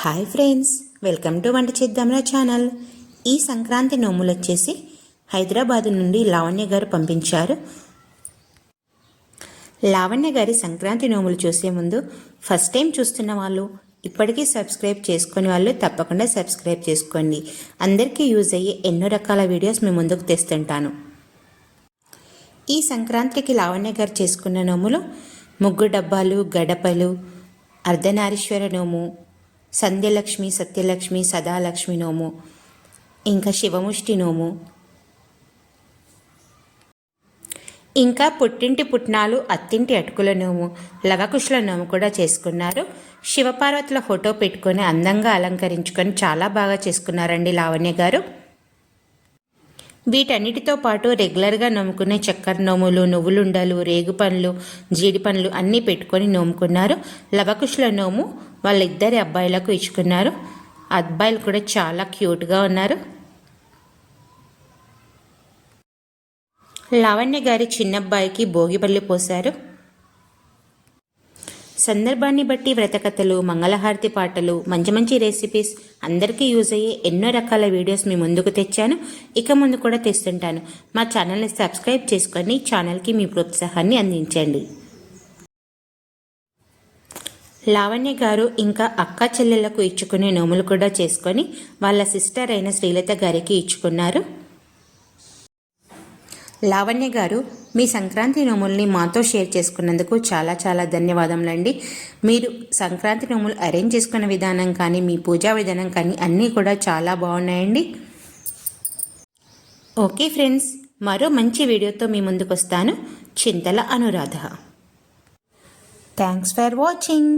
Hi friends welcome to వంట చేద్దాంరా channel. ఈ సంక్రాంతి నోములు వచ్చేసి హైదరాబాద్ నుండి లావణ్య గారు పంపించారు. లావణ్య గారి సంక్రాంతి నోములు చూసే ముందు ఫస్ట్ టైం చూస్తున్న వాళ్ళు ఇప్పటికీ సబ్స్క్రైబ్ చేసుకునే వాళ్ళు తప్పకుండా సబ్స్క్రైబ్ చేసుకోండి. అందరికీ యూజ్ అయ్యే ఎన్నో రకాల వీడియోస్ మీ ముందుకు తెస్తుంటాను. ఈ సంక్రాంతికి లావణ్య గారు చేసుకున్న నోములు ముగ్గు డబ్బాలు గడపలు అర్ధనారీశ్వర నోము సంధ్యలక్ష్మి సత్యలక్ష్మి సదాలక్ష్మి నోము. ఇంకా శివముష్టి నోము. ఇంకా పుట్టింటి పుట్నాలు అత్తింటి అటుకుల నోము. లవకుశల నోము కూడా చేసుకున్నారు. శివపార్వతుల ఫోటో పెట్టుకొని అందంగా అలంకరించుకొని చాలా బాగా చేసుకున్నారండి లావణ్య గారు. వీటన్నిటితో పాటు రెగ్యులర్గా నోముకునే చక్కెర నోములు నువ్వులుండలు రేగు పండ్లు జీడి పండ్లు అన్నీ పెట్టుకొని నోముకున్నారు. లవకుశుల నోము వాళ్ళిద్దరి అబ్బాయిలకు ఇచ్చుకున్నారు. అబ్బాయిలు కూడా చాలా క్యూట్గా ఉన్నారు. లావణ్య గారి చిన్నబ్బాయికి భోగిపల్లి పోశారు. సందర్భాన్ని బట్టి వ్రతకథలు మంగళహారతి పాటలు మంచి మంచి రెసిపీస్ అందరికీ యూజ్ అయ్యే ఎన్నో రకాల వీడియోస్ మీ ముందుకు తెచ్చాను. ఇక ముందు కూడా తెస్తుంటాను. మా ఛానల్ని సబ్స్క్రైబ్ చేసుకొని ఛానల్కి మీ ప్రోత్సాహాన్ని అందించండి. లావణ్య గారు ఇంకా అక్క చెల్లెళ్ళకు ఇచ్చుకునే నోములు కూడా చేసుకొని వాళ్ళ సిస్టర్ అయిన శ్రీలత గారికి ఇచ్చుకున్నారు. లావణ్య గారు మీ సంక్రాంతి నోముల్ని మాతో షేర్ చేసుకున్నందుకు చాలా చాలా ధన్యవాదములండి. మీరు సంక్రాంతి నోములు అరేంజ్ చేసుకున్న విధానం కానీ మీ పూజా విధానం కానీ అన్నీ కూడా చాలా బాగున్నాయండి. ఓకే ఫ్రెండ్స్ మరో మంచి వీడియోతో మీ ముందుకు వస్తాను Chintala Anuradha. Thanks for watching